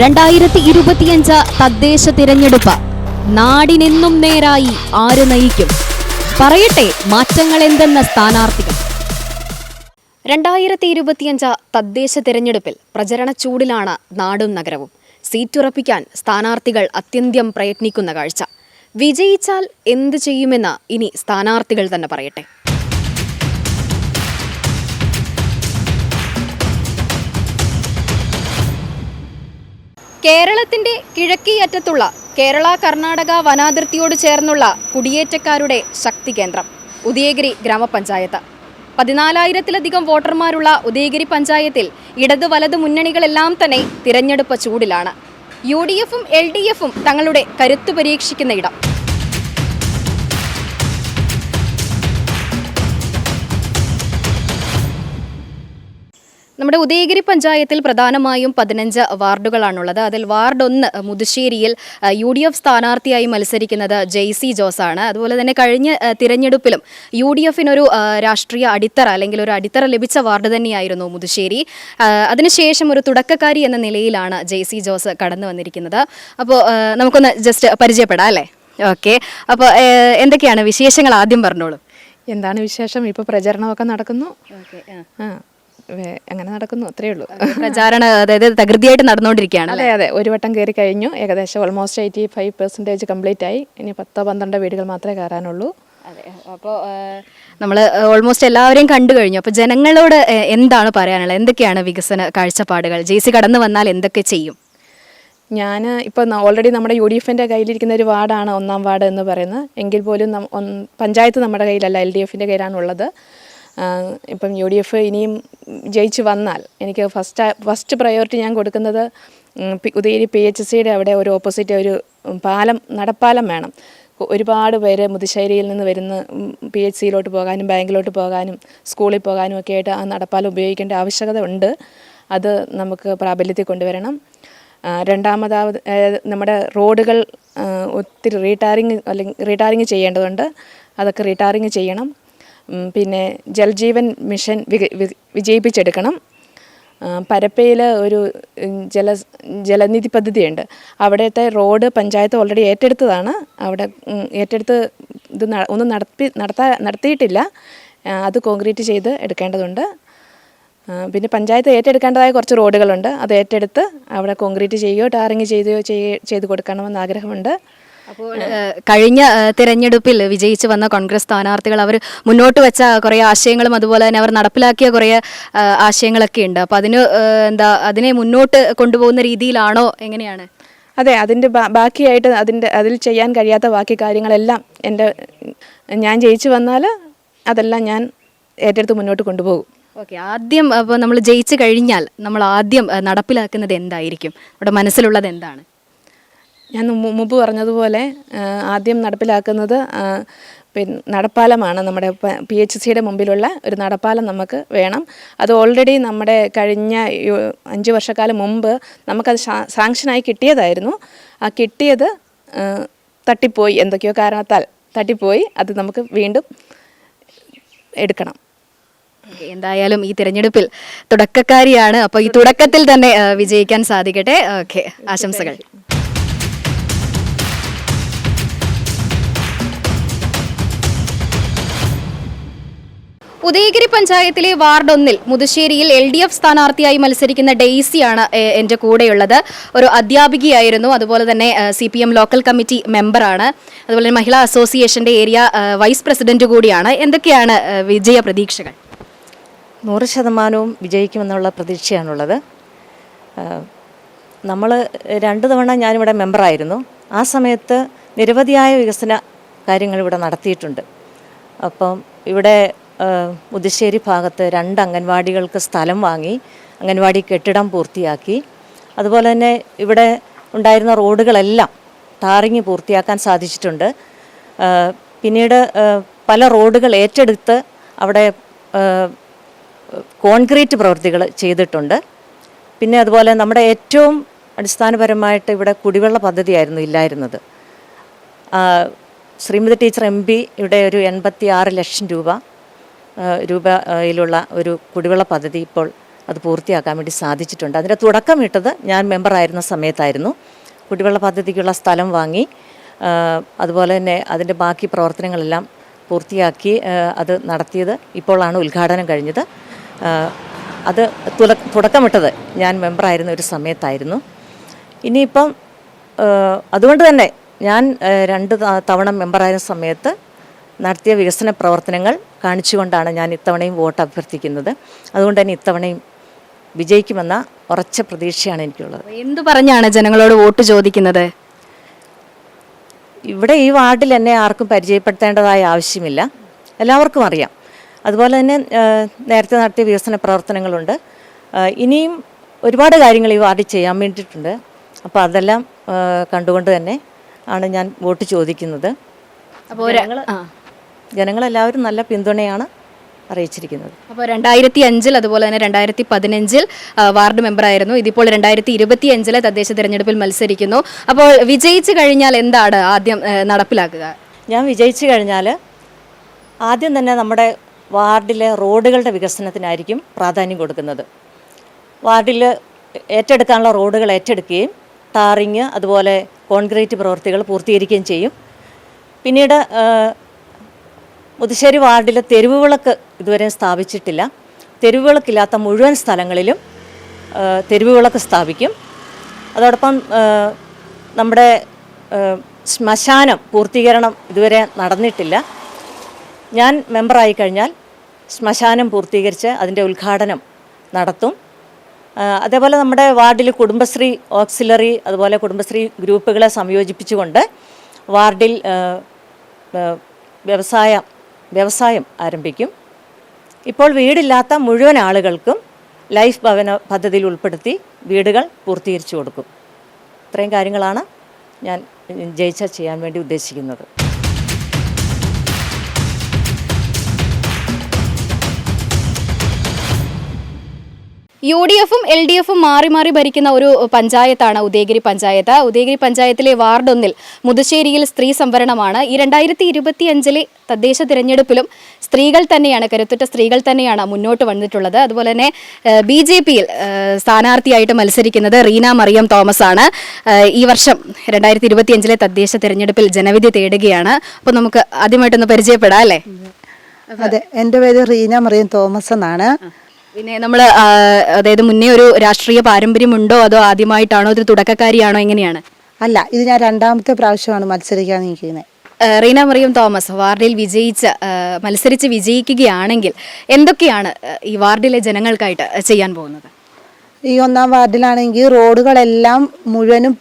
രണ്ടായിരത്തി ഇരുപത്തിയഞ്ച് തദ്ദേശ തിരഞ്ഞെടുപ്പ്. നാടിനെന്നും നേരായി ആര് നയിക്കും? പറയട്ടെ മാറ്റങ്ങൾ എന്തെന്ന സ്ഥാനാർത്ഥികൾ. രണ്ടായിരത്തി ഇരുപത്തിയഞ്ച് തദ്ദേശ തിരഞ്ഞെടുപ്പിൽ പ്രചരണ ചൂടിലാണ് നാടും നഗരവും. സീറ്റുറപ്പിക്കാൻ സ്ഥാനാർത്ഥികൾ അത്യന്തം പ്രയത്നിക്കുന്ന കാഴ്ച. വിജയിച്ചാൽ എന്ത് ചെയ്യുമെന്ന് ഇനി സ്ഥാനാർത്ഥികൾ തന്നെ പറയട്ടെ. കേരളത്തിന്റെ കിഴക്കിയറ്റത്തുള്ള കേരള കർണാടക വനാതിർത്തിയോട് ചേർന്നുള്ള കുടിയേറ്റക്കാരുടെ ശക്തി കേന്ദ്രം ഉദയഗിരി ഗ്രാമപഞ്ചായത്ത്. പതിനാലായിരത്തിലധികം വോട്ടർമാരുള്ള ഉദയഗിരി പഞ്ചായത്തിൽ ഇടത് വലത് മുന്നണികളെല്ലാം തന്നെ തിരഞ്ഞെടുപ്പ് ചൂടിലാണ്. യു ഡി എഫും എൽ ഡി എഫും തങ്ങളുടെ കരുത്തു പരീക്ഷിക്കുന്ന ഇടം. നമ്മുടെ ഉദയഗിരി പഞ്ചായത്തിൽ പ്രധാനമായും പതിനഞ്ച് വാർഡുകളാണുള്ളത്. അതിൽ വാർഡ് ഒന്ന് മുതുശ്ശേരിയിൽ യു ഡി എഫ് സ്ഥാനാർത്ഥിയായി മത്സരിക്കുന്നത് ജെസി ജോസ് ആണ്. അതുപോലെ തന്നെ കഴിഞ്ഞ തിരഞ്ഞെടുപ്പിലും യു ഡി എഫിനൊരു രാഷ്ട്രീയ അടിത്തറ അല്ലെങ്കിൽ ഒരു അടിത്തറ ലഭിച്ച വാർഡ് തന്നെയായിരുന്നു മുതുശ്ശേരി. അതിനുശേഷം ഒരു തുടക്കക്കാരി എന്ന നിലയിലാണ് ജെയ്സി ജോസ് കടന്നു വന്നിരിക്കുന്നത്. അപ്പോൾ നമുക്കൊന്ന് ജസ്റ്റ് പരിചയപ്പെടാം അല്ലേ? ഓക്കെ. അപ്പോൾ എന്തൊക്കെയാണ് വിശേഷങ്ങൾ ആദ്യം പറഞ്ഞോളൂ. എന്താണ് വിശേഷം? ഇപ്പോൾ പ്രചരണമൊക്കെ നടക്കുന്നു. ആ. അങ്ങനെ നടക്കുന്നു അത്രേ ഉള്ളൂ. പ്രചാരണ അതായത് തകൃതിയായിട്ട് നടന്നുകൊണ്ടിരിക്കുകയാണ് അതെ അതെ. ഒരു വട്ടം കയറി കഴിഞ്ഞു. ഏകദേശം almost eighty five percentage complete ആയി. ഇനി പത്തോ പന്ത്രണ്ടോ വീടുകൾ മാത്രമേ കയറാനുള്ളൂ. അതെ അപ്പോൾ നമ്മൾ ഓൾമോസ്റ്റ് എല്ലാവരെയും കണ്ടു കഴിഞ്ഞു. അപ്പോൾ ജനങ്ങളോട് എന്താണ് പറയാനുള്ളത്? എന്തൊക്കെയാണ് വികസന കാഴ്ചപ്പാടുകൾ? ജെ സി കടന്നു വന്നാൽ എന്തൊക്കെ ചെയ്യും? ഞാൻ ഇപ്പോൾ ഓൾറെഡി നമ്മുടെ യു ഡി എഫിന്റെ കയ്യിലിരിക്കുന്ന ഒരു വാർഡാണ് ഒന്നാം വാർഡ് എന്ന് പറയുന്നത്. എങ്കിൽ പോലും പഞ്ചായത്ത് നമ്മുടെ കയ്യിലല്ല എൽ ഡി എഫിന്റെ കയ്യിലാണുള്ളത്. ഇപ്പം യു ഡി എഫ് ഇനിയും ജയിച്ചു വന്നാൽ എനിക്ക് ഫസ്റ്റ് ഫസ്റ്റ് പ്രയോറിറ്റി ഞാൻ കൊടുക്കുന്നത് ഉദയഗിരി പി എച്ച് സിയുടെ അവിടെ ഒരു ഓപ്പോസിറ്റ് ഒരു പാലം നടപ്പാലം വേണം. ഒരുപാട് പേര് മുതിശ്ശേരിയിൽ നിന്ന് വരുന്ന പി എച്ച് സിയിലോട്ട് പോകാനും ബാങ്കിലോട്ട് പോകാനും സ്കൂളിൽ പോകാനും ഒക്കെ ആയിട്ട് ആ നടപ്പാലം ഉപയോഗിക്കേണ്ട ആവശ്യകത ഉണ്ട്. അത് നമുക്ക് പ്രാബല്യത്തിൽ കൊണ്ടുവരണം. രണ്ടാമതാവത് നമ്മുടെ റോഡുകൾ ഒത്തിരി റീടാറിങ് അല്ലെങ്കിൽ റീടാറിങ് ചെയ്യേണ്ടതുണ്ട്. അതൊക്കെ റീടാറിങ് ചെയ്യണം. പിന്നെ ജൽജീവൻ മിഷൻ വിജയിപ്പിച്ചെടുക്കണം. പരപ്പയിൽ ഒരു ജല ജലനിധി പദ്ധതിയുണ്ട്. അവിടുത്തെ റോഡ് പഞ്ചായത്ത് ഓൾറെഡി ഏറ്റെടുത്തതാണ്. അവിടെ ഏറ്റെടുത്ത് ഇത് ഒന്നും നടത്തി നടത്താ നടത്തിയിട്ടില്ല. അത് കോൺക്രീറ്റ് ചെയ്ത് എടുക്കേണ്ടതുണ്ട്. പിന്നെ പഞ്ചായത്ത് ഏറ്റെടുക്കേണ്ടതായ കുറച്ച് റോഡുകളുണ്ട്. അത് ഏറ്റെടുത്ത് അവിടെ കോൺക്രീറ്റ് ചെയ്യുകയോ ടാറിങ് ചെയ്യുകയോ ചെയ്യ- ചെയ്ത് കൊടുക്കണമെന്ന് ആഗ്രഹമുണ്ട്. അപ്പോൾ കഴിഞ്ഞ തിരഞ്ഞെടുപ്പിൽ വിജയിച്ചു വന്ന കോൺഗ്രസ് സ്ഥാനാർത്ഥികൾ അവർ മുന്നോട്ട് വെച്ച കുറേ ആശയങ്ങളും അതുപോലെ തന്നെ അവർ നടപ്പിലാക്കിയ കുറേ ആശയങ്ങളൊക്കെ ഉണ്ട്. അപ്പോൾ അതിന് എന്താ അതിനെ മുന്നോട്ട് കൊണ്ടുപോകുന്ന രീതിയിലാണോ എങ്ങനെയാണ്? അതെ അതിന്റെ ബാക്കിയായിട്ട് അതിന്റെ അതിൽ ചെയ്യാൻ കഴിയാത്ത ബാക്കി കാര്യങ്ങളെല്ലാം എന്റെ ഞാൻ ജയിച്ചു വന്നാൽ അതെല്ലാം ഞാൻ ഏറ്റെടുത്ത് മുന്നോട്ട് കൊണ്ടുപോകും. ഓക്കെ ആദ്യം അപ്പോൾ നമ്മൾ ജയിച്ചു കഴിഞ്ഞാൽ നമ്മൾ ആദ്യം നടപ്പിലാക്കുന്നത് എന്തായിരിക്കും? നമ്മുടെ മനസ്സിലുള്ളത് എന്താണ്? ഞാൻ മുമ്പ് പറഞ്ഞതുപോലെ ആദ്യം നടപ്പിലാക്കുന്നത് പിന്നെ നടപ്പാലമാണ് നമ്മുടെ പി എച്ച് സിയുടെ മുമ്പിലുള്ള ഒരു നടപ്പാലം നമുക്ക് വേണം. അത് ഓൾറെഡി നമ്മുടെ കഴിഞ്ഞ അഞ്ച് വർഷക്കാലം മുമ്പ് നമുക്കത് സാങ്ഷനായി കിട്ടിയതായിരുന്നു. ആ കിട്ടിയത് തട്ടിപ്പോയി എന്തൊക്കെയോ കാരണത്താൽ തട്ടിപ്പോയി. അത് നമുക്ക് വീണ്ടും എടുക്കണം. എന്തായാലും ഈ തിരഞ്ഞെടുപ്പിൽ തുടക്കക്കാരിയാണ്. അപ്പോൾ ഈ തുടക്കത്തിൽ തന്നെ വിജയിക്കാൻ സാധിക്കട്ടെ. ഓക്കെ ആശംസകൾ. ഉദയഗിരി പഞ്ചായത്തിലെ വാർഡ് ഒന്നിൽ മുതുശ്ശേരിയിൽ എൽ ഡി എഫ് സ്ഥാനാർത്ഥിയായി മത്സരിക്കുന്ന ഡെയ്സിയാണ് എന്റെ കൂടെയുള്ളത്. ഒരു അധ്യാപികയായിരുന്നു അതുപോലെ തന്നെ C P M local committee മെമ്പറാണ്. അതുപോലെ തന്നെ മഹിളാ അസോസിയേഷന്റെ ഏരിയ വൈസ് പ്രസിഡന്റ് കൂടിയാണ്. എന്തൊക്കെയാണ് വിജയ പ്രതീക്ഷകൾ? നൂറ് ശതമാനവും വിജയിക്കുമെന്നുള്ള പ്രതീക്ഷയാണുള്ളത്. നമ്മൾ രണ്ട് തവണ ഞാനിവിടെ മെമ്പറായിരുന്നു. ആ സമയത്ത് നിരവധിയായ വികസന കാര്യങ്ങൾ ഇവിടെ നടത്തിയിട്ടുണ്ട്. അപ്പം ഇവിടെ മുതുശ്ശേരി ഭാഗത്ത് രണ്ട് അംഗൻവാടികൾക്ക് സ്ഥലം വാങ്ങി അംഗൻവാടി കെട്ടിടം പൂർത്തിയാക്കി. അതുപോലെ തന്നെ ഇവിടെ ഉണ്ടായിരുന്ന റോഡുകളെല്ലാം ടാറിങ് പൂർത്തിയാക്കാൻ സാധിച്ചിട്ടുണ്ട്. പിന്നീട് പല റോഡുകൾ ഏറ്റെടുത്ത് അവിടെ കോൺക്രീറ്റ് പ്രവൃത്തികൾ ചെയ്തിട്ടുണ്ട്. പിന്നെ അതുപോലെ നമ്മുടെ ഏറ്റവും അടിസ്ഥാനപരമായിട്ട് ഇവിടെ കുടിവെള്ള പദ്ധതിയായിരുന്നു ഇല്ലായിരുന്നത്. ശ്രീമതി ടീച്ചർ എം പി ഇവിടെ ഒരു എൺപത്തി ആറ് ലക്ഷം രൂപ രൂപയിലുള്ള ഒരു കുടിവെള്ള പദ്ധതി ഇപ്പോൾ അത് പൂർത്തിയാക്കാൻ വേണ്ടി സാധിച്ചിട്ടുണ്ട്. അതിന്റെ തുടക്കമിട്ടത് ഞാൻ മെമ്പറായിരുന്ന സമയത്തായിരുന്നു. കുടിവെള്ള പദ്ധതിക്കുള്ള സ്ഥലം വാങ്ങി അതുപോലെ തന്നെ അതിന്റെ ബാക്കി പ്രവർത്തനങ്ങളെല്ലാം പൂർത്തിയാക്കി അത് നടത്തിയത് ഇപ്പോഴാണ് ഉദ്ഘാടനം കഴിഞ്ഞത്. അത് തുടക്കമിട്ടത് ഞാൻ മെമ്പറായിരുന്ന ഒരു സമയത്തായിരുന്നു. ഇനിയിപ്പം അതുകൊണ്ട് തന്നെ ഞാൻ രണ്ട് തവണ മെമ്പറായിരുന്ന സമയത്ത് നടത്തിയ വികസന പ്രവർത്തനങ്ങൾ കാണിച്ചുകൊണ്ടാണ് ഞാൻ ഇത്തവണയും വോട്ട് അഭ്യർത്ഥിക്കുന്നത്. അതുകൊണ്ട് തന്നെ ഇത്തവണയും വിജയിക്കുമെന്ന ഉറച്ച പ്രതീക്ഷയാണ് എനിക്കുള്ളത്. എന്തു പറഞ്ഞാണ് ജനങ്ങളോട് വോട്ട് ചോദിക്കുന്നത്? ഇവിടെ ഈ വാർഡിൽ എന്നെ ആർക്കും പരിചയപ്പെടുത്തേണ്ടതായ ആവശ്യമില്ല. എല്ലാവർക്കും അറിയാം. അതുപോലെ തന്നെ നേരത്തെ നടത്തിയ വികസന പ്രവർത്തനങ്ങളുണ്ട്. ഇനിയും ഒരുപാട് കാര്യങ്ങൾ ഈ വാർഡിൽ ചെയ്യാൻ വേണ്ടിയിട്ടുണ്ട്. അപ്പോൾ അതെല്ലാം കണ്ടുകൊണ്ട് തന്നെ ആണ് ഞാൻ വോട്ട് ചോദിക്കുന്നത്. അപ്പോൾ ജനങ്ങൾ ജനങ്ങളെല്ലാവരും നല്ല പിന്തുണയാണ് അറിയിച്ചിരിക്കുന്നത്. അപ്പോൾ രണ്ടായിരത്തി അഞ്ചിൽ അതുപോലെ തന്നെ രണ്ടായിരത്തി പതിനഞ്ചിൽ വാർഡ് മെമ്പറായിരുന്നു. ഇതിപ്പോൾ രണ്ടായിരത്തി ഇരുപത്തി അഞ്ചിലെ തദ്ദേശ തിരഞ്ഞെടുപ്പിൽ മത്സരിക്കുന്നു. അപ്പോൾ വിജയിച്ചു കഴിഞ്ഞാൽ എന്താണ് ആദ്യം നടപ്പിലാക്കുക? ഞാൻ വിജയിച്ചു കഴിഞ്ഞാൽ ആദ്യം തന്നെ നമ്മുടെ വാർഡിലെ റോഡുകളുടെ വികസനത്തിനായിരിക്കും പ്രാധാന്യം കൊടുക്കുന്നത്. വാർഡിൽ ഏറ്റെടുക്കാനുള്ള റോഡുകൾ ഏറ്റെടുക്കുകയും ടാറിങ് അതുപോലെ കോൺക്രീറ്റ് പ്രവൃത്തികൾ പൂർത്തീകരിക്കുകയും ചെയ്യും. പിന്നീട് മുതുശ്ശേരി വാർഡിലെ തെരുവുവിളക്ക് ഇതുവരെ സ്ഥാപിച്ചിട്ടില്ല. തെരുവുവിളക്കില്ലാത്ത മുഴുവൻ സ്ഥലങ്ങളിലും തെരുവുവിളക്ക് തെരുവ് സ്ഥാപിക്കും. അതോടൊപ്പം നമ്മുടെ ശ്മശാനം പൂർത്തീകരണം ഇതുവരെ നടന്നിട്ടില്ല. ഞാൻ മെമ്പറായി കഴിഞ്ഞാൽ ശ്മശാനം പൂർത്തീകരിച്ച് അതിന്റെ ഉദ്ഘാടനം നടത്തും. അതേപോലെ നമ്മുടെ വാർഡിൽ കുടുംബശ്രീ ഓക്സിലറി അതുപോലെ കുടുംബശ്രീ ഗ്രൂപ്പുകളെ സംയോജിപ്പിച്ചുകൊണ്ട് വാർഡിൽ വ്യവസായം വ്യവസായം ആരംഭിക്കും. ഇപ്പോൾ വീടില്ലാത്ത മുഴുവൻ ആളുകൾക്കും ലൈഫ് ഭവന പദ്ധതിയിൽ ഉൾപ്പെടുത്തി വീടുകൾ പൂർത്തീകരിച്ചു കൊടുക്കും. ഇത്രയും കാര്യങ്ങളാണ് ഞാൻ ജയിച്ച ചെയ്യാൻ വേണ്ടി ഉദ്ദേശിക്കുന്നത്. യു ഡി എഫും എൽ ഡി എഫും മാറി മാറി ഭരിക്കുന്ന ഒരു പഞ്ചായത്താണ് ഉദയഗിരി പഞ്ചായത്ത്. ഉദയഗിരി പഞ്ചായത്തിലെ വാർഡ് ഒന്നിൽ മുതുശ്ശേരിയിൽ സ്ത്രീ സംവരണമാണ്. ഈ രണ്ടായിരത്തി ഇരുപത്തി അഞ്ചിലെ തദ്ദേശ തിരഞ്ഞെടുപ്പിലും സ്ത്രീകൾ തന്നെയാണ് കരുത്തുറ്റ സ്ത്രീകൾ തന്നെയാണ് മുന്നോട്ട് വന്നിട്ടുള്ളത്. അതുപോലെ തന്നെ ബി ജെ പിയിൽ സ്ഥാനാർത്ഥിയായിട്ട് മത്സരിക്കുന്നത് റീന മറിയം തോമസ് ആണ് ഈ വർഷം രണ്ടായിരത്തി ഇരുപത്തി അഞ്ചിലെ തദ്ദേശ തിരഞ്ഞെടുപ്പിൽ ജനവിധി തേടുകയാണ്. അപ്പോൾ നമുക്ക് ആദ്യമായിട്ടൊന്ന് പരിചയപ്പെടാം അല്ലേ? അതെ എന്റെ പേര് റീന മറിയം തോമസ് എന്നാണ്. പിന്നെ നമ്മൾ അതായത് മുന്നേ ഒരു രാഷ്ട്രീയ പാരമ്പര്യമുണ്ടോ? അതോ ആദ്യമായിട്ടാണോ? ഒരു തുടക്കക്കാരിയാണോ? എങ്ങനെയാണ്? അല്ല ഇത് ഞാൻ രണ്ടാമത്തെ പ്രാവശ്യമാണ് മത്സരിക്കാൻ നിൽക്കുന്നത്. റീന മറിയം തോമസ് വാർഡിൽ വിജയിച്ച് മത്സരിച്ച് വിജയിക്കുകയാണെങ്കിൽ എന്തൊക്കെയാണ് ഈ വാർഡിലെ ജനങ്ങൾക്കായിട്ട് ചെയ്യാൻ പോകുന്നത്? ഈ ഒന്നാം വാർഡിലാണെങ്കിൽ റോഡുകളെല്ലാം മുഴുവനും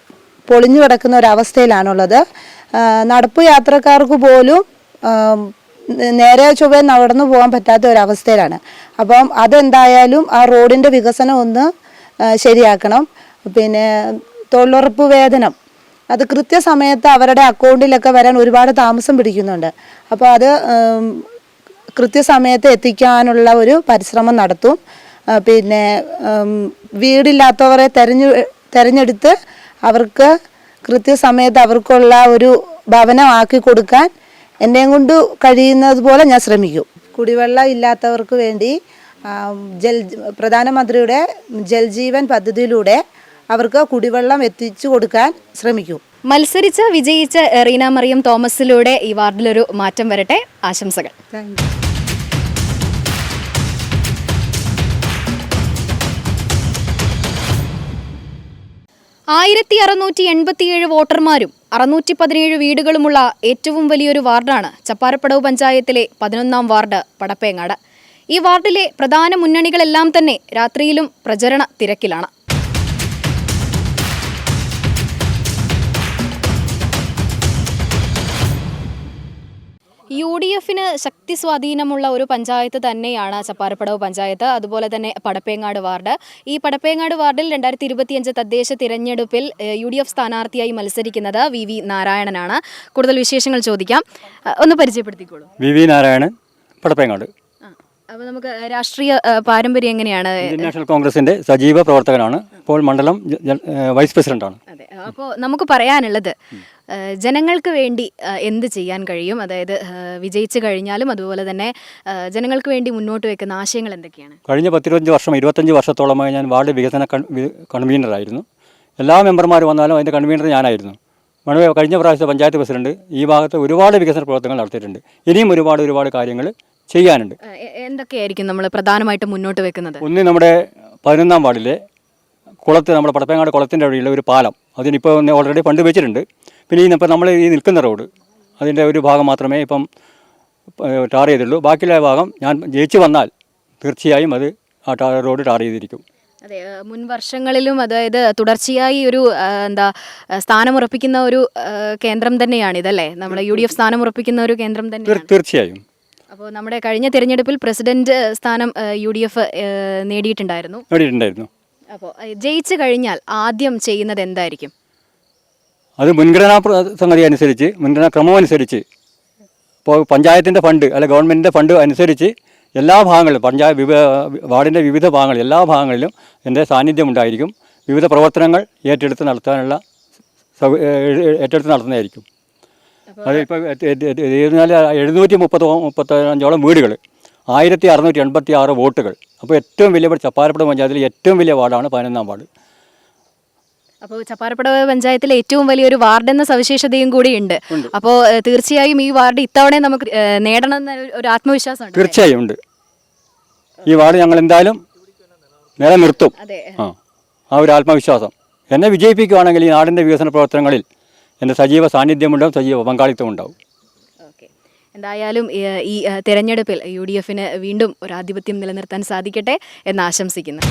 പൊളിഞ്ഞു കിടക്കുന്ന ഒരവസ്ഥയിലാണുള്ളത്. നടപ്പ് യാത്രക്കാർക്ക് പോലും നേരെ ചൊവ്വേ നടന്നു പോകാൻ പറ്റാത്ത ഒരവസ്ഥയിലാണ്. അപ്പം അതെന്തായാലും ആ റോഡിന്റെ വികസനം ഒന്ന് ശരിയാക്കണം. പിന്നെ തൊഴിലുറപ്പ് വേതനം. അത് കൃത്യസമയത്ത് അവരുടെ അക്കൗണ്ടിലൊക്കെ വരാൻ ഒരുപാട് താമസം പിടിക്കുന്നുണ്ട്. അപ്പോൾ അത് കൃത്യസമയത്ത് എത്തിക്കാനുള്ള ഒരു പരിശ്രമം നടത്തും. പിന്നെ വീടില്ലാത്തവരെ തെരഞ്ഞു തെരഞ്ഞെടുത്ത് അവർക്ക് കൃത്യസമയത്ത് അവർക്കുള്ള ഒരു ഭവനമാക്കി കൊടുക്കാൻ എന്നെയും കൊണ്ട് കഴിയുന്നത് പോലെ ഞാൻ ശ്രമിക്കും. കുടിവെള്ളം ഇല്ലാത്തവർക്ക് വേണ്ടി ജൽ പ്രധാനമന്ത്രിയുടെ ജൽജീവൻ പദ്ധതിയിലൂടെ അവർക്ക് കുടിവെള്ളം എത്തിച്ചു കൊടുക്കാൻ ശ്രമിക്കും. മത്സരിച്ച വിജയിച്ച റീന മറിയം തോമസിലൂടെ ഈ വാർഡിലൊരു മാറ്റം വരട്ടെ. ആശംസകൾ. താങ്ക് ആയിരത്തി അറുന്നൂറ്റി എൺപത്തിയേഴ് വോട്ടർമാരും അറുന്നൂറ്റി പതിനേഴ് വീടുകളുമുള്ള ഏറ്റവും വലിയൊരു വാർഡാണ് ചപ്പാരപ്പടവ് പഞ്ചായത്തിലെ പതിനൊന്നാം വാർഡ് പടപ്പേങ്ങാട്. ഈ വാർഡിലെ പ്രധാന മുന്നണികളെല്ലാം തന്നെ രാത്രിയിലും പ്രചരണ തിരക്കിലാണ്. ഡി എഫിന് ശക്തി സ്വാധീനമുള്ള ഒരു പഞ്ചായത്ത് തന്നെയാണ് ചപ്പാരപ്പടവ് പഞ്ചായത്ത് അതുപോലെ തന്നെ പടപ്പേങ്ങാട് വാർഡ്. ഈ പടപ്പേങ്ങാട് വാർഡിൽ രണ്ടായിരത്തി ഇരുപത്തിയഞ്ച് തദ്ദേശ തിരഞ്ഞെടുപ്പിൽ യു ഡി എഫ് സ്ഥാനാർത്ഥിയായി മത്സരിക്കുന്നത് വി വി നാരായണനാണ്. കൂടുതൽ വിശേഷങ്ങൾ ചോദിക്കാം. ഒന്ന് പരിചയപ്പെടുത്തിക്കോളൂ. V V Narayanan Padappengad. അപ്പോൾ നമുക്ക് രാഷ്ട്രീയ പാരമ്പര്യം എങ്ങനെയാണ്? നാഷണൽ കോൺഗ്രസിന്റെ സജീവ പ്രവർത്തകനാണ്. ഇപ്പോൾ മണ്ഡലം വൈസ് പ്രസിഡന്റാണ്. അതെ അപ്പോൾ നമുക്ക് പറയാനുള്ളത് ജനങ്ങൾക്ക് വേണ്ടി എന്ത് ചെയ്യാൻ കഴിയും? അതായത് വിജയിച്ചു കഴിഞ്ഞാലും അതുപോലെ തന്നെ ജനങ്ങൾക്ക് വേണ്ടി മുന്നോട്ട് വെക്കുന്ന ആശയങ്ങൾ എന്തൊക്കെയാണ്? കഴിഞ്ഞ പത്തിരുപത്തഞ്ച് വർഷം ഇരുപത്തഞ്ച് വർഷത്തോളമായി ഞാൻ വാർഡ് വികസന കൺവീനറായിരുന്നു. എല്ലാ മെമ്പർമാർ വന്നാലും അതിന്റെ കൺവീനർ ഞാനായിരുന്നു. മണവേ കഴിഞ്ഞ പ്രാവശ്യത്തെ പഞ്ചായത്ത് പ്രസിഡന്റ് ഈ ഭാഗത്ത് ഒരുപാട് വികസന പ്രവർത്തനങ്ങൾ നടത്തിയിട്ടുണ്ട്. ഇനിയും ഒരുപാട് ഒരുപാട് കാര്യങ്ങൾ ചെയ്യാനുണ്ട്. എന്തൊക്കെയായിരിക്കും നമ്മൾ പ്രധാനമായിട്ടും മുന്നോട്ട് വെക്കുന്നത്? ഒന്ന് നമ്മുടെ പതിനൊന്നാം വാർഡിലെ കുളത്ത് നമ്മുടെ പടപ്പേങ്ങാട് കുളത്തിന്റെ വഴിയുള്ള ഒരു പാലം. അതിനിപ്പോൾ ഓൾറെഡി പണ്ട് വെച്ചിട്ടുണ്ട്. പിന്നെ ഈ ഇപ്പം നമ്മൾ ഈ നിൽക്കുന്ന റോഡ് അതിന്റെ ഒരു ഭാഗം മാത്രമേ ഇപ്പം ടാർ ചെയ്തുള്ളൂ ബാക്കിയുള്ള ഭാഗം ഞാൻ ജയിച്ചു വന്നാൽ തീർച്ചയായും അത് ആ ടാർ റോഡ് ടാർ ചെയ്തിരിക്കും. അതെ മുൻ വർഷങ്ങളിലും അതായത് തുടർച്ചയായി ഒരു എന്താ സ്ഥാനമുറപ്പിക്കുന്ന ഒരു കേന്ദ്രം തന്നെയാണ് ഇതല്ലേ? നമ്മുടെ യു ഡി എഫ് സ്ഥാനമുറപ്പിക്കുന്ന ഒരു കേന്ദ്രം തന്നെ തീർച്ചയായും. അപ്പോൾ നമ്മുടെ കഴിഞ്ഞ തിരഞ്ഞെടുപ്പിൽ പ്രസിഡന്റ് സ്ഥാനം യു ഡി എഫ് നേടിയിട്ടുണ്ടായിരുന്നു. നേടിയിട്ടുണ്ടായിരുന്നു. അപ്പോൾ ജയിച്ചു കഴിഞ്ഞാൽ ആദ്യം ചെയ്യുന്നത് എന്തായിരിക്കും? അത് മുൻഗണനാ സംഗതി അനുസരിച്ച് മുൻഗണനാ ക്രമം അനുസരിച്ച് ഇപ്പോൾ പഞ്ചായത്തിന്റെ ഫണ്ട് അല്ലെ ഗവൺമെന്റിന്റെ ഫണ്ട് അനുസരിച്ച് എല്ലാ ഭാഗങ്ങളിലും പഞ്ചായത്ത് വിവ വാർഡിന്റെ വിവിധ ഭാഗങ്ങളിൽ എല്ലാ ഭാഗങ്ങളിലും എന്റെ സാന്നിധ്യം ഉണ്ടായിരിക്കും. വിവിധ പ്രവർത്തനങ്ങൾ ഏറ്റെടുത്ത് നടത്താനുള്ള ഏറ്റെടുത്ത് നടത്തുന്നതായിരിക്കും. അത് ഇപ്പോൾ എഴുന്നൂറ്റി മുപ്പത് മുപ്പത്തഞ്ചോളം വീടുകൾ ആയിരത്തി അറുന്നൂറ്റി എൺപത്തി ആറ് വോട്ടുകൾ. അപ്പോൾ ഏറ്റവും വലിയ ഇവിടെ ചപ്പാരപ്പുഴ പഞ്ചായത്തിലെ ഏറ്റവും വലിയ വാർഡാണ് പതിനൊന്നാം വാർഡ്. അപ്പോൾ ചപ്പാരപ്പടവ് പഞ്ചായത്തിലെ ഏറ്റവും വലിയൊരു വാർഡ് എന്ന സവിശേഷതയും കൂടി ഉണ്ട്. അപ്പോൾ തീർച്ചയായും ഈ വാർഡ് ഇത്തവണ നമുക്ക് നേടണം എന്ന ഒരു- ആത്മവിശ്വാസം തീർച്ചയായും ഉണ്ട്. ഈ വാർഡ് ഞങ്ങൾ എന്തായാലും നിലനിർത്തും. ആ ഒരു ആത്മവിശ്വാസം. എന്നെ വിജയിപ്പിക്കുകയാണെങ്കിൽ ഈ നാടിന്റെ വികസന പ്രവർത്തനങ്ങളിൽ എന്റെ സജീവ സാന്നിധ്യമുണ്ടാവും സജീവ പങ്കാളിത്തം ഉണ്ടാവും. എന്തായാലും ഈ തെരഞ്ഞെടുപ്പിൽ യു ഡി എഫിന് വീണ്ടും ഒരു ആധിപത്യം നിലനിർത്താൻ സാധിക്കട്ടെ എന്ന് ആശംസിക്കുന്നു.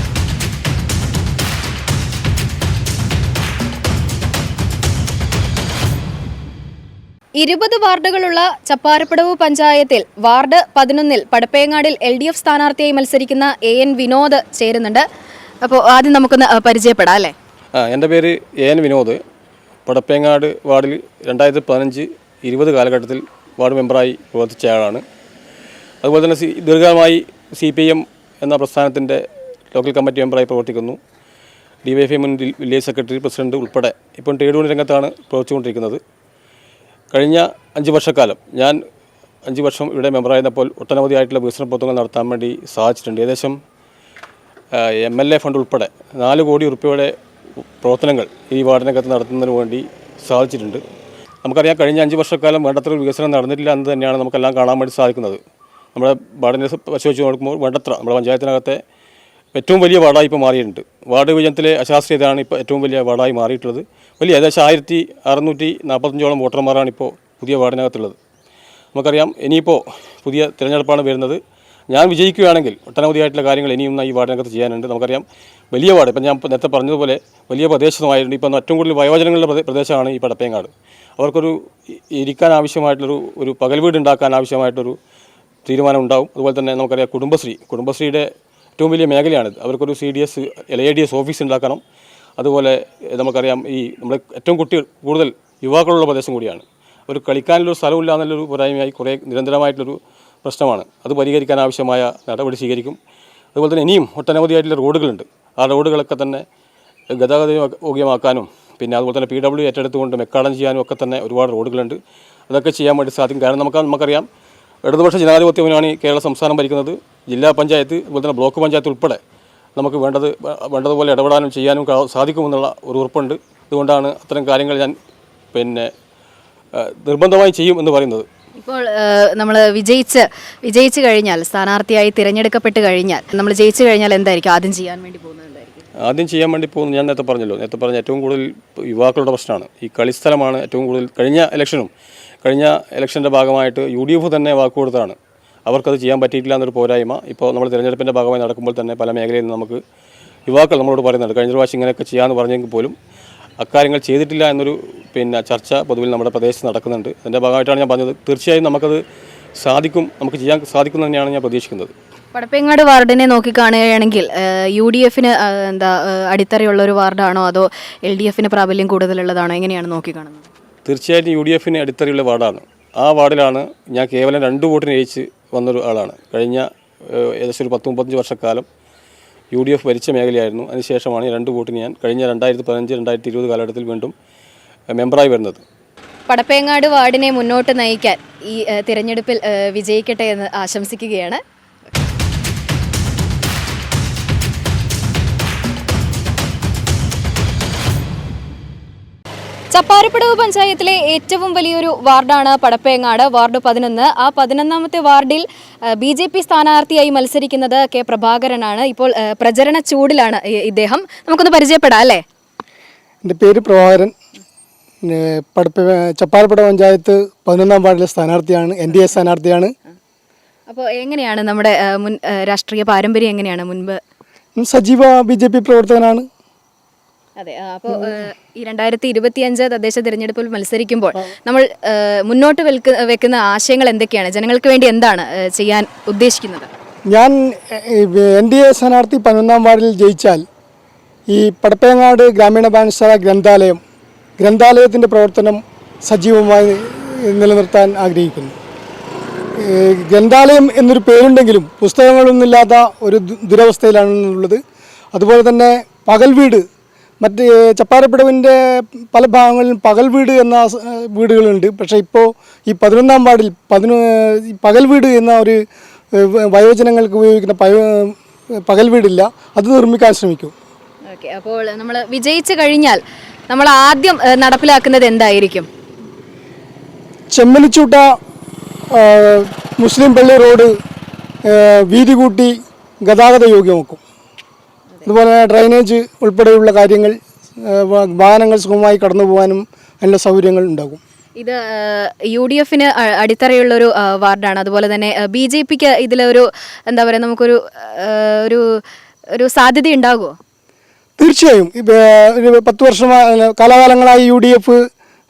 ഇരുപത് വാർഡുകളുള്ള ചപ്പാരപ്പടവ് പഞ്ചായത്തിൽ വാർഡ് പതിനൊന്നിൽ പടപ്പേങ്ങാടിൽ എൽ ഡി എഫ് സ്ഥാനാർത്ഥിയായി മത്സരിക്കുന്ന എ എൻ വിനോദ് ചേരുന്നുണ്ട്. അപ്പോൾ ആദ്യം നമുക്കൊന്ന് പരിചയപ്പെടാം അല്ലേ? എന്റെ പേര് എ എൻ വിനോദ്. പടപ്പേങ്ങാട് വാർഡിൽ രണ്ടായിരത്തി പതിനഞ്ച് ഇരുപത് കാലഘട്ടത്തിൽ വാർഡ് മെമ്പറായി പ്രവർത്തിച്ച ആളാണ്. അതുപോലെ തന്നെ സി ദീർഘമായി സി പി എം എന്ന പ്രസ്ഥാനത്തിന്റെ ലോക്കൽ കമ്മിറ്റി മെമ്പറായി പ്രവർത്തിക്കുന്നു. ഡി വൈ എഫ് എം മുൻ വില്ലേജ് സെക്രട്ടറി പ്രസിഡന്റ് ഉൾപ്പെടെ ഇപ്പം ട്രേഡ് യൂണിയൻ രംഗത്താണ് പ്രവർത്തിച്ചുകൊണ്ടിരിക്കുന്നത്. കഴിഞ്ഞ അഞ്ച് വർഷക്കാലം ഞാൻ അഞ്ച് വർഷം ഇവിടെ മെമ്പറായിരുന്നപ്പോൾ ഒട്ടനവധിയായിട്ടുള്ള വികസന പ്രവർത്തനങ്ങൾ നടത്താൻ വേണ്ടി സാധിച്ചിട്ടുണ്ട്. ഏകദേശം എം എൽ എ ഫണ്ട് ഉൾപ്പെടെ നാല് കോടി റുപ്യയുടെ പ്രവർത്തനങ്ങൾ ഈ വാർഡിനകത്ത് നടത്തുന്നതിന് വേണ്ടി സാധിച്ചിട്ടുണ്ട്. നമുക്കറിയാം കഴിഞ്ഞ അഞ്ച് വർഷക്കാലം വേണ്ടത്ര വികസനം നടന്നിട്ടില്ല എന്ന് തന്നെയാണ് നമുക്കെല്ലാം കാണാൻ വേണ്ടി സാധിക്കുന്നത്. നമ്മുടെ വാർഡിനെ പരിശോധിച്ച് നോക്കുമ്പോൾ വേണ്ടത്ര നമ്മുടെ പഞ്ചായത്തിനകത്തെ ഏറ്റവും വലിയ വാർഡായി ഇപ്പോൾ മാറിയിട്ടുണ്ട്. വാർഡ് വിഭജനത്തിലെ അശാസ്ത്രീയതയാണ് ഇപ്പോൾ ഏറ്റവും വലിയ വാർഡായി മാറിയിട്ടുള്ളത്. വലിയ ഏകദേശം ആയിരത്തി അറുന്നൂറ്റി നാൽപ്പത്തഞ്ചോളം വോട്ടർമാരാണ് ഇപ്പോൾ പുതിയ വാർഡിനകത്തുള്ളത്. നമുക്കറിയാം ഇനിയിപ്പോൾ പുതിയ തിരഞ്ഞെടുപ്പാണ് വരുന്നത്. ഞാൻ വിജയിക്കുകയാണെങ്കിൽ ഒട്ടനവധിയായിട്ടുള്ള കാര്യങ്ങൾ ഇനിയും ഈ വാർഡിനകത്ത് ചെയ്യാനുണ്ട്. നമുക്കറിയാം വലിയ വാർഡ് ഇപ്പം ഞാൻ നേരത്തെ പറഞ്ഞതുപോലെ വലിയ പ്രദേശമായിട്ടുണ്ട് ഇപ്പം ഏറ്റവും കൂടുതൽ വയോജനങ്ങളുടെ പ്രദേശമാണ് ഈ പടപ്പേങ്ങാട്. അവർക്കൊരു ഇരിക്കാൻ ആവശ്യമായിട്ടുള്ളൊരു ഒരു പകൽ വീട് ഉണ്ടാക്കാൻ ആവശ്യമായിട്ടൊരു തീരുമാനം ഉണ്ടാവും. അതുപോലെ തന്നെ നമുക്കറിയാം കുടുംബശ്രീ. കുടുംബശ്രീയുടെ ഏറ്റവും വലിയ മേഖലയാണിത്. അവർക്കൊരു C D S L A D S office ഉണ്ടാക്കണം. അതുപോലെ നമുക്കറിയാം ഈ നമ്മുടെ ഏറ്റവും കുട്ടികൾ കൂടുതൽ യുവാക്കളുള്ള പ്രദേശം കൂടിയാണ്. ഒരു കളിക്കാനുള്ളൊരു സ്ഥലമില്ല എന്നുള്ളൊരു പോരായ്മയായി കുറേ നിരന്തരമായിട്ടുള്ളൊരു പ്രശ്നമാണ്. അത് പരിഹരിക്കാൻ ആവശ്യമായ നടപടി സ്വീകരിക്കും. അതുപോലെ തന്നെ ഇനിയും ഒട്ടനവധിയായിട്ടുള്ള റോഡുകളുണ്ട്. ആ റോഡുകളൊക്കെ തന്നെ ഗതാഗത യോഗ്യമാക്കാനും പിന്നെ അതുപോലെ തന്നെ പി ഡബ്ല്യു ഏറ്റെടുത്തുകൊണ്ട് മെക്കാടം ചെയ്യാനും ഒക്കെ തന്നെ ഒരുപാട് റോഡുകളുണ്ട്. അതൊക്കെ ചെയ്യാൻ വേണ്ടി സാധിക്കും. കാരണം നമുക്ക് നമുക്കറിയാം ഇടതുപക്ഷ ജനാധിപത്യ മുന്നണി കേരള സംസ്ഥാനം ഭരിക്കുന്നത്. ജില്ലാ പഞ്ചായത്ത് അതുപോലെ തന്നെ ബ്ലോക്ക് പഞ്ചായത്ത് ഉൾപ്പെടെ നമുക്ക് വേണ്ടത് വേണ്ടതുപോലെ ഇടപെടാനും ചെയ്യാനും സാധിക്കുമെന്നുള്ള ഒരു ഉറപ്പുണ്ട്. അതുകൊണ്ടാണ് അത്തരം കാര്യങ്ങൾ ഞാൻ പിന്നെ നിർബന്ധമായി ചെയ്യും എന്ന് പറയുന്നത്. ഇപ്പോൾ നമ്മൾ വിജയിച്ച് വിജയിച്ചു കഴിഞ്ഞാൽ സ്ഥാനാർത്ഥിയായി തിരഞ്ഞെടുക്കപ്പെട്ട് കഴിഞ്ഞാൽ നമ്മൾ ജയിച്ചു കഴിഞ്ഞാൽ എന്തായിരിക്കും? ആദ്യം ചെയ്യാൻ വേണ്ടി പോകുന്നത് ആദ്യം ചെയ്യാൻ വേണ്ടി പോകുന്നത് ഞാൻ നേരത്തെ പറഞ്ഞല്ലോ. നേരത്തെ പറഞ്ഞ ഏറ്റവും കൂടുതൽ യുവാക്കളുടെ പ്രശ്നമാണ്. ഈ കളിസ്ഥലമാണ് ഏറ്റവും കൂടുതൽ കഴിഞ്ഞ ഇലക്ഷനും കഴിഞ്ഞ ഇലക്ഷന്റെ ഭാഗമായിട്ട് യു ഡി എഫ് തന്നെ വാക്ക് കൊടുത്തതാണ് അവർക്കത് ചെയ്യാൻ പറ്റിയിട്ടില്ല എന്നൊരു പോരായ്മ ഇപ്പോൾ നമ്മൾ തിരഞ്ഞെടുപ്പിന്റെ ഭാഗമായി നടക്കുമ്പോൾ തന്നെ പല മേഖലയിൽ നിന്ന് നമുക്ക് യുവാക്കൾ നമ്മളോട് പറയുന്നുണ്ട്. കഴിഞ്ഞ പ്രാവശ്യം ഇങ്ങനെയൊക്കെ ചെയ്യാമെന്ന് പറഞ്ഞെങ്കിൽ പോലും അക്കാര്യങ്ങൾ ചെയ്തിട്ടില്ല എന്നൊരു പിന്നെ ചർച്ച പൊതുവിൽ നമ്മുടെ പ്രദേശത്ത് നടക്കുന്നുണ്ട്. അതിന്റെ ഭാഗമായിട്ടാണ് ഞാൻ പറഞ്ഞത്. തീർച്ചയായും നമുക്കത് സാധിക്കും നമുക്ക് ചെയ്യാൻ സാധിക്കും തന്നെയാണ് ഞാൻ പ്രതീക്ഷിക്കുന്നത്. വടപ്പേങ്ങാട് വാർഡിനെ നോക്കിക്കാണുകയാണെങ്കിൽ യു ഡി എഫിന് എന്താ അടിത്തറയുള്ള ഒരു വാർഡാണോ അതോ എൽ ഡി എഫിന് പ്രാബല്യം കൂടുതലുള്ളതാണോ? എങ്ങനെയാണ് നോക്കിക്കാണുന്നത് തീർച്ചയായിട്ടും യു ഡി എഫിന് അടിത്തറയുള്ള വാർഡാണ്. ആ വാർഡിലാണ് ഞാൻ കേവലം രണ്ട് വോട്ടിന് ജയിച്ച് വന്നൊരു ആളാണ്. കഴിഞ്ഞ ഏകദേശം ഒരു പത്ത് മുപ്പത്തഞ്ച് വർഷക്കാലം യു ഡി എഫ് ഭരിച്ച മേഖലയായിരുന്നു. അതിനുശേഷമാണ് രണ്ട് വോട്ടിന് ഞാൻ കഴിഞ്ഞ രണ്ടായിരത്തി പതിനഞ്ച് രണ്ടായിരത്തി ഇരുപത് കാലഘട്ടത്തിൽ വീണ്ടും മെമ്പറായി വരുന്നത്. പടപ്പേങ്ങാട് വാർഡിനെ മുന്നോട്ട് നയിക്കാൻ ഈ തിരഞ്ഞെടുപ്പിൽ വിജയിക്കട്ടെ എന്ന് ആശംസിക്കുകയാണ്. ചപ്പാരപ്പടവ് പഞ്ചായത്തിലെ ഏറ്റവും വലിയൊരു വാർഡാണ് പടപ്പേങ്ങാട് വാർഡ് പതിനൊന്ന്. ആ പതിനൊന്നാമത്തെ വാർഡിൽ ബി ജെ പി സ്ഥാനാർത്ഥിയായി മത്സരിക്കുന്നത് കെ പ്രഭാകരനാണ്. ഇപ്പോൾ പ്രചരണ ചൂടിലാണ് ഇദ്ദേഹം. നമുക്കൊന്ന് പരിചയപ്പെടാം അല്ലേ? എന്റെ പേര് പ്രഭാകരൻ. പടപ്പ ചപ്പാലപ്പട പഞ്ചായത്ത് പതിനൊന്നാം വാർഡിലെ സ്ഥാനാർത്ഥിയാണ് എൻ ഡി എ സ്ഥാനാർത്ഥിയാണ്. അപ്പോൾ എങ്ങനെയാണ് നമ്മുടെ മുൻ രാഷ്ട്രീയ പാരമ്പര്യം എങ്ങനെയാണ് മുൻപ്? സജീവ ബി ജെ പി പ്രവർത്തകനാണ്. അതെ അപ്പോൾ ഈ രണ്ടായിരത്തി ഇരുപത്തിയഞ്ച് തദ്ദേശ തിരഞ്ഞെടുപ്പിൽ മത്സരിക്കുമ്പോൾ നമ്മൾ മുന്നോട്ട് വെക്കുന്ന ആശയങ്ങൾ എന്തൊക്കെയാണ്? ജനങ്ങൾക്ക് വേണ്ടി എന്താണ് ചെയ്യാൻ ഉദ്ദേശിക്കുന്നത്? ഞാൻ എൻ ഡി എ സ്ഥാനാർത്ഥി പതിനൊന്നാം വാർഡിൽ ജയിച്ചാൽ ഈ പടപ്പേങ്ങാട് ഗ്രാമീണ ബാലൻസ ഗ്രന്ഥാലയം ഗ്രന്ഥാലയത്തിന്റെ പ്രവർത്തനം സജീവമായി നിലനിർത്താൻ ആഗ്രഹിക്കുന്നു. ഗ്രന്ഥാലയം എന്നൊരു പേരുണ്ടെങ്കിലും പുസ്തകങ്ങളൊന്നുമില്ലാത്ത ഒരു ദുരവസ്ഥയിലാണ് ദുരവസ്ഥയിലാണുള്ളത്. അതുപോലെ തന്നെ പകൽ വീട് മറ്റ് ചപ്പാരപ്പിടവിന്റെ പല ഭാഗങ്ങളിലും പകൽ വീട് എന്ന വീടുകളുണ്ട്. പക്ഷേ ഇപ്പോൾ ഈ പതിനൊന്നാം വാർഡിൽ പതിനൊ പകൽ വീട് എന്ന ഒരു വയോജനങ്ങൾക്ക് ഉപയോഗിക്കുന്ന പയ പകൽ വീടില്ല. അത് നിർമ്മിക്കാൻ ശ്രമിക്കും. ഓക്കെ. അപ്പോൾ നമ്മൾ വിജയിച്ചു കഴിഞ്ഞാൽ നമ്മൾ ആദ്യം നടപ്പിലാക്കുന്നത് എന്തായിരിക്കും? ചെമ്മലിച്ചൂട്ട മുസ്ലിം പള്ളി റോഡ് വീതി കൂട്ടി ഗതാഗത യോഗ്യമാക്കും. അതുപോലെ തന്നെ ഡ്രൈനേജ് ഉൾപ്പെടെയുള്ള കാര്യങ്ങൾ വാഹനങ്ങൾ സുഖമായി കടന്നു പോകാനും അതിനുള്ള സൗകര്യങ്ങൾ ഉണ്ടാകും. ഇത് യു ഡി എഫിന് അടിത്തറയുള്ള അടിത്തറയുള്ളൊരു വാർഡാണ്. അതുപോലെ തന്നെ ബി ജെ പിക്ക് ഇതിലൊരു എന്താ പറയുക നമുക്കൊരു ഒരു ഒരു സാധ്യത ഉണ്ടാകുമോ തീർച്ചയായും. ഇപ്പ, ഒരു പത്ത് വർഷമായി അല്ല, കാലാകാലങ്ങളായി യു ഡി എഫ്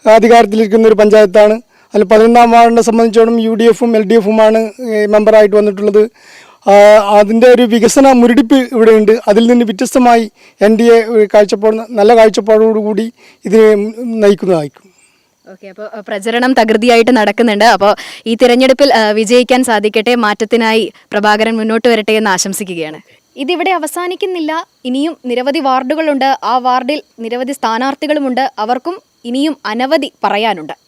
അധികാരത്തിലിരിക്കുന്ന ഒരു പഞ്ചായത്താണ്. അതിൽ പതിനൊന്നാം വാർഡിനെ സംബന്ധിച്ചോളം യു ഡി എഫും എൽ ഡി എഫുമാണ് മെമ്പറായിട്ട് വന്നിട്ടുള്ളത്. അതിന്റെ ഒരു വികസന മുരടിപ്പ് ഇവിടെയുണ്ട്. അതിൽ നിന്ന് വ്യത്യസ്തമായി എൻ ഡി എ കാഴ്ചപ്പാട് നല്ല കാഴ്ചപ്പാടോടുകൂടി ഇതിനെ നയിക്കുന്നതായിരിക്കും. ഓക്കെ അപ്പോൾ പ്രചരണം തകൃതിയായിട്ട് നടക്കുന്നുണ്ട്. അപ്പോൾ ഈ തിരഞ്ഞെടുപ്പിൽ വിജയിക്കാൻ സാധിക്കട്ടെ മാറ്റത്തിനായി പ്രഭാകരൻ മുന്നോട്ട് വരട്ടെ എന്ന് ആശംസിക്കുകയാണ്. ഇതിവിടെ അവസാനിക്കുന്നില്ല. ഇനിയും നിരവധി വാർഡുകളുണ്ട്. ആ വാർഡിൽ നിരവധി സ്ഥാനാർത്ഥികളുമുണ്ട്. അവർക്കും ഇനിയും അനവധി പറയാനുണ്ട്.